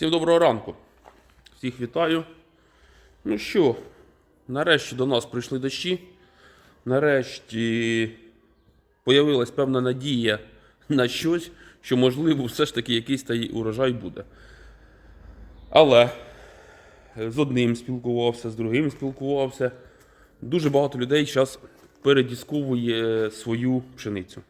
Всім доброго ранку. Всіх вітаю. Ну що, нарешті до нас прийшли дощі. Нарешті появилась певна надія на щось, що, можливо, все ж таки якийсь та урожай буде. Але з одним спілкувався, з другим спілкувався. Дуже багато людей зараз передісковує свою пшеницю.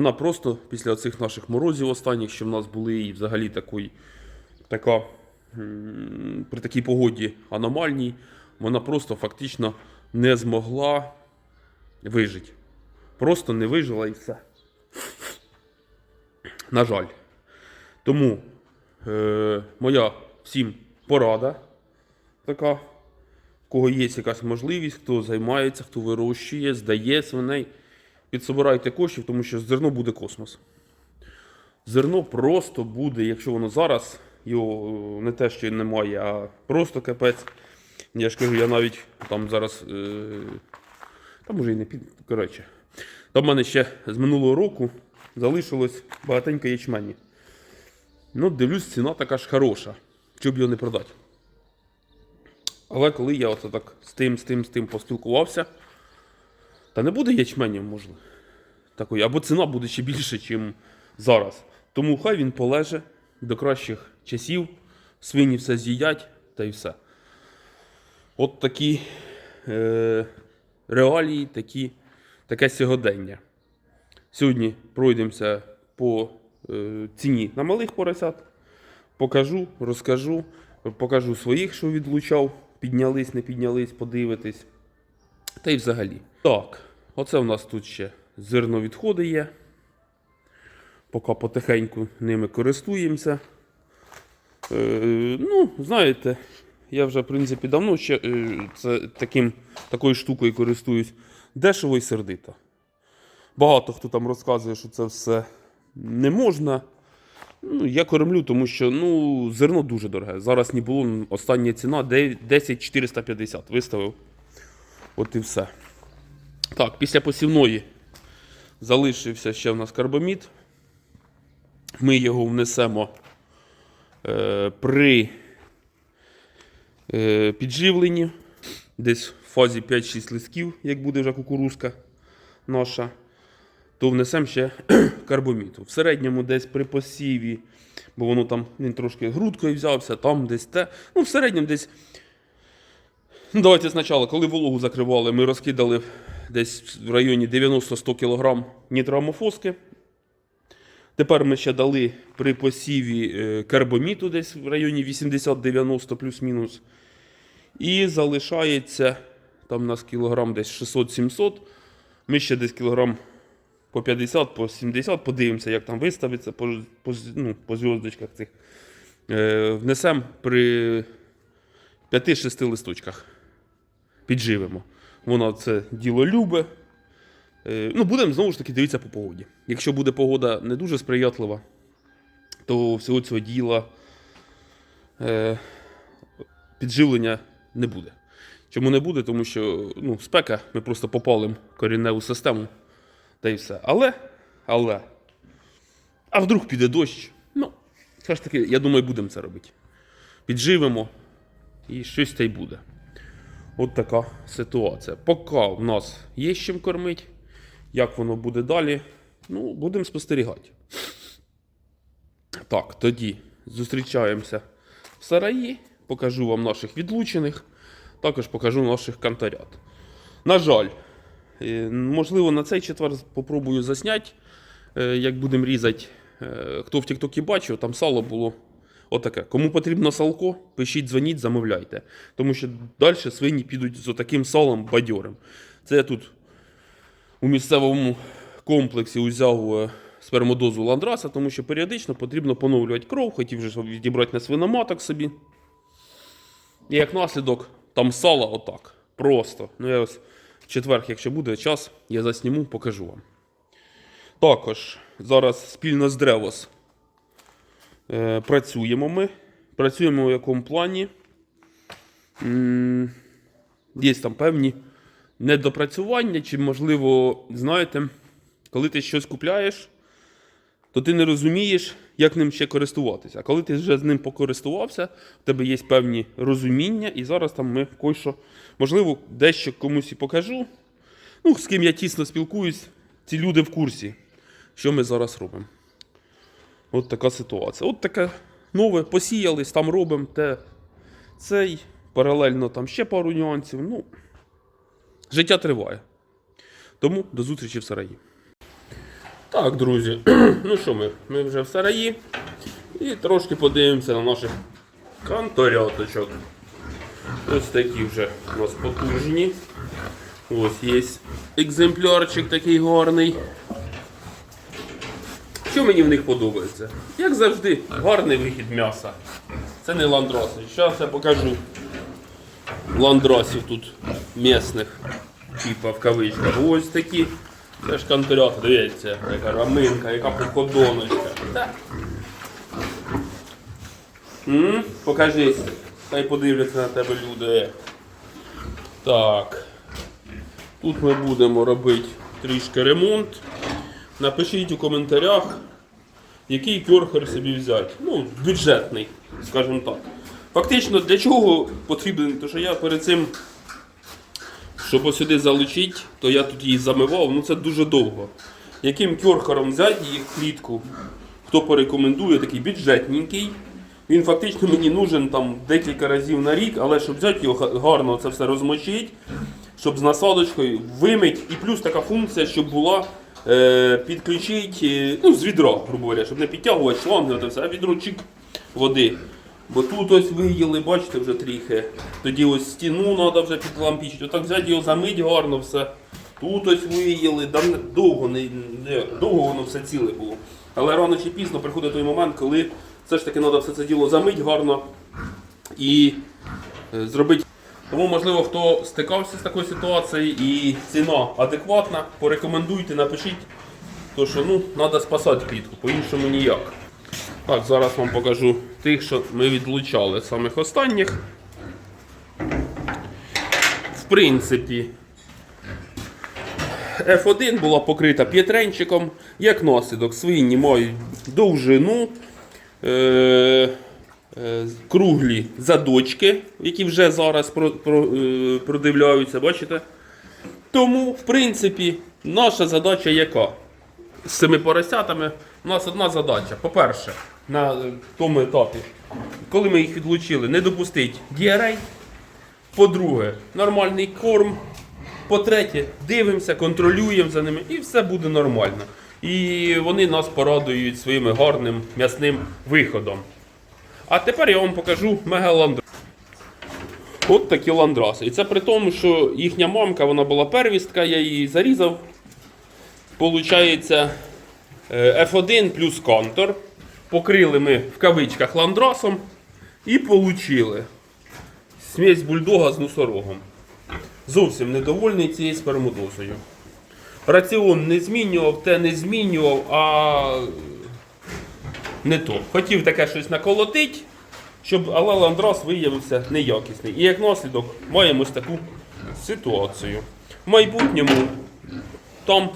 Вона просто після цих наших морозів останніх, що в нас були, і взагалі такої, така, при такій погоді аномальній, вона просто фактично не змогла вижити. Просто не вижила і все. На жаль. Тому е, моя всім порада така, в кого є якась можливість, хто займається, хто вирощує, здає свиней. Підсобирайте коштів, тому що зерно буде космос. Зерно просто буде, якщо воно зараз, його е, не те, що немає, а просто капець. Я ж кажу, я навіть там зараз. Е, там може і не під. Коротше. Там в мене ще з минулого року залишилось багатенько ячмені. Ну, дивлюсь, ціна така ж хороша, щоб його не продати. Але коли я оце так з тим, з тим, з тим поспілкувався, та не буде ячменів, можливо. Такої, або ціна буде ще більше, ніж зараз. Тому хай він полеже до кращих часів, свині все з'їдять та й все. От такі е, реалії, такі, таке сьогодення. Сьогодні пройдемося по е, ціні на малих поросят. Покажу, розкажу, покажу своїх, що відлучав, піднялись, не піднялись, подивитись. Та й взагалі. Так, оце у нас тут ще зерновідходи є. Поки потихеньку ними користуємося. Е, ну, знаєте, я вже, в принципі, давно ще е, це, таким, такою штукою користуюсь. Дешево і сердито. Багато хто там розказує, що це все не можна. Ну, я кормлю, тому що ну, зерно дуже дороге. Зараз не було остання ціна 10 450 виставив. От і все. Так, після посівної залишився ще в нас карбамід. Ми його внесемо е, при е, підживленні. Десь в фазі 5-6 листків, як буде вже кукурузка наша, то внесемо ще карбоміту. В середньому десь при посіві, бо воно там він трошки грудкою взявся, там десь те. Ну, в середньому десь Давайте спочатку, коли вологу закривали, ми розкидали десь в районі 90-100 кг нітроамофоски. Тепер ми ще дали при посіві е, карбоміту десь в районі 80-90 плюс-мінус. І залишається там у нас кілограм десь 600-700. Ми ще десь кілограм по 50, по 70, подивимося, як там виставиться по, по, ну, по зв'язочках цих. Е, внесемо при 5-6 листочках підживемо. Воно це діло любе. Е, Ну, будемо знову ж таки дивитися по погоді. Якщо буде погода не дуже сприятлива, то всього цього діла е, підживлення не буде. Чому не буде? Тому що ну, спека, ми просто попалимо корінневу систему та й все. Але, але, а вдруг піде дощ, ну, все ж таки, я думаю, будемо це робити. Підживемо і щось та й буде. От така ситуація. Поки в нас є з чим кормити, як воно буде далі, ну, будемо спостерігати. Так, тоді зустрічаємося в сараї, покажу вам наших відлучених, також покажу наших кантарят. На жаль, е, можливо, на цей четвер попробую засняти, е, як будемо різати. Е, Хто в Тіктокі бачив, там сало було Отаке. Кому потрібно салко, пишіть, дзвоніть, замовляйте. Тому що далі свині підуть з отаким салом бадьорим. Це я тут у місцевому комплексі узяв е, спермодозу ландраса, тому що періодично потрібно поновлювати кров, хотів вже відібрати на свиноматок собі. І як наслідок, там сало отак. Просто. Ну я ось в четвер, якщо буде час, я засніму, покажу вам. Також зараз спільно з Древос Е, працюємо ми. Працюємо в якому плані. Є там певні недопрацювання, чи, можливо, знаєте, коли ти щось купляєш, то ти не розумієш, як ним ще користуватися. А коли ти вже з ним покористувався, у тебе є певні розуміння, і зараз там ми кое-що, можливо, дещо комусь і покажу. Ну, з ким я тісно спілкуюсь, ці люди в курсі, що ми зараз робимо. От така ситуація. От таке нове, посіялись, там робимо те, цей, паралельно там ще пару нюансів. Ну, життя триває. Тому до зустрічі в сараї. Так, друзі, ну що ми? Ми вже в сараї. І трошки подивимося на наших канторяточок. Ось такі вже у нас потужні. Ось є екземплярчик такий гарний. Що мені в них подобається? Як завжди, гарний вихід м'яса. Це не ландроси. Зараз я покажу ландросів тут місних. Типа в кавичках. Ось такі. Це ж канторята, дивіться, яка раминка, яка походоночка. М? Покажись. Хай подивляться на тебе люди. Так. Тут ми будемо робити трішки ремонт. Напишіть у коментарях, який кьорхер собі взяти. Ну, бюджетний, скажімо так. Фактично, для чого потрібен, тому що я перед цим, щоб ось сюди залучити, то я тут її замивав, ну це дуже довго. Яким кьорхером взяти її клітку, хто порекомендує, такий бюджетненький. Він фактично мені нужен там декілька разів на рік, але щоб взяти його гарно це все розмочити, щоб з насадочкою вимить, і плюс така функція, щоб була підключити е, ну, з відра, грубо говоря, щоб не підтягувати шланги, оце все, а відро чик води. Бо тут ось виїли, бачите, вже тріхи. Тоді ось стіну треба вже підлампічити. Отак взяти його замить гарно все. Тут ось виїли, довго, не, не, довго воно все ціле було. Але рано чи пізно приходить той момент, коли все ж таки треба все це діло замить гарно і е, зробити. Тому, можливо, хто стикався з такою ситуацією і ціна адекватна, порекомендуйте, напишіть, то що ну, треба спасати клітку, по-іншому ніяк. Так, зараз вам покажу тих, що ми відлучали самих останніх. В принципі, F1 була покрита п'ятренчиком, як наслідок, свині мають довжину, е, круглі задочки, які вже зараз е, продивляються, бачите? Тому, в принципі, наша задача яка? З цими поросятами у нас одна задача. По-перше, на е, тому етапі, коли ми їх відлучили, не допустити діарей. По-друге, нормальний корм. По-третє, дивимося, контролюємо за ними і все буде нормально. І вони нас порадують своїм гарним м'ясним виходом. А тепер я вам покажу мегаландру. От такі ландраси. І це при тому, що їхня мамка вона була первістка, я її зарізав. Получається е, F1 плюс контур. Покрили ми в кавичках ландрасом і получили смесь бульдога з носорогом. Зовсім недовольний цією спермодозою. Раціон не змінював, те не змінював, а не то. Хотів таке щось наколотить, щоб але ландрас виявився неякісний. І як наслідок маємо ось таку ситуацію. В майбутньому там,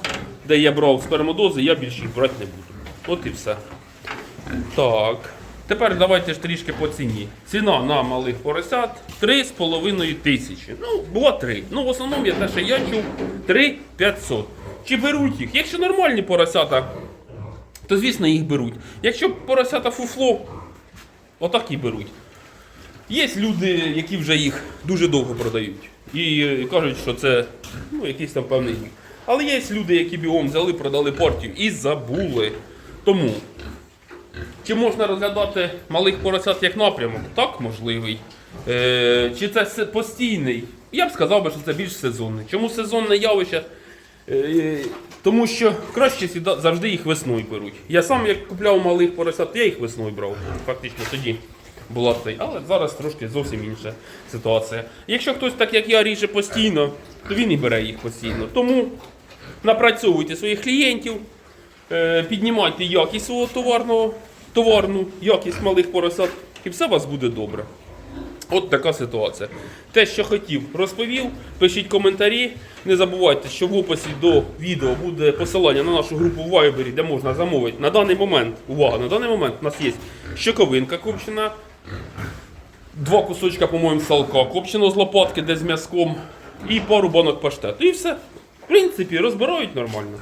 де я брав спермодози, я більше їх брати не буду. От і все. Так. Тепер давайте ж трішки по ціні. Ціна на малих поросят 3,5 тисячі. Ну, було 3. Ну, в основному я те, що я чув 3 500. Чи беруть їх? Якщо нормальні поросята, то звісно їх беруть. Якщо поросята фуфло, отак і беруть. Є люди, які вже їх дуже довго продають. І е, кажуть, що це ну, якийсь там певний вік. Але є люди, які бігом взяли, продали партію і забули. Тому чи можна розглядати малих поросят як напрямок? Так, можливий. Е, чи це постійний? Я б сказав би, що це більш сезонний. Чому сезонне явище? Е, тому що краще завжди їх весною беруть. Я сам як купляв малих поросят, я їх весною брав. Фактично тоді була цей. Але зараз трошки зовсім інша ситуація. Якщо хтось так як я ріже постійно, то він і бере їх постійно. Тому напрацьовуйте своїх клієнтів, е, піднімайте якість свого товарного, товарну якість малих поросят, і все у вас буде добре. От така ситуація. Те, що хотів, розповів. Пишіть коментарі. Не забувайте, що в описі до відео буде посилання на нашу групу в Viber, де можна замовити. На даний момент, увага, на даний момент у нас є щоковинка копчена, два кусочка, по-моєму, салка копченого з лопатки, де з м'язком, і пару банок паштету. І все. В принципі, розбирають нормально.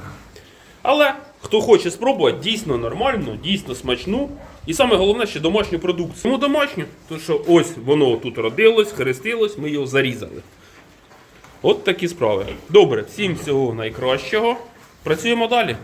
Але хто хоче спробувати дійсно нормальну, дійсно смачну. І саме головне, що домашню продукцію. Ну домашню, тому що ось воно тут родилось, хрестилось, ми його зарізали. От такі справи. Добре, всім всього найкращого. Працюємо далі.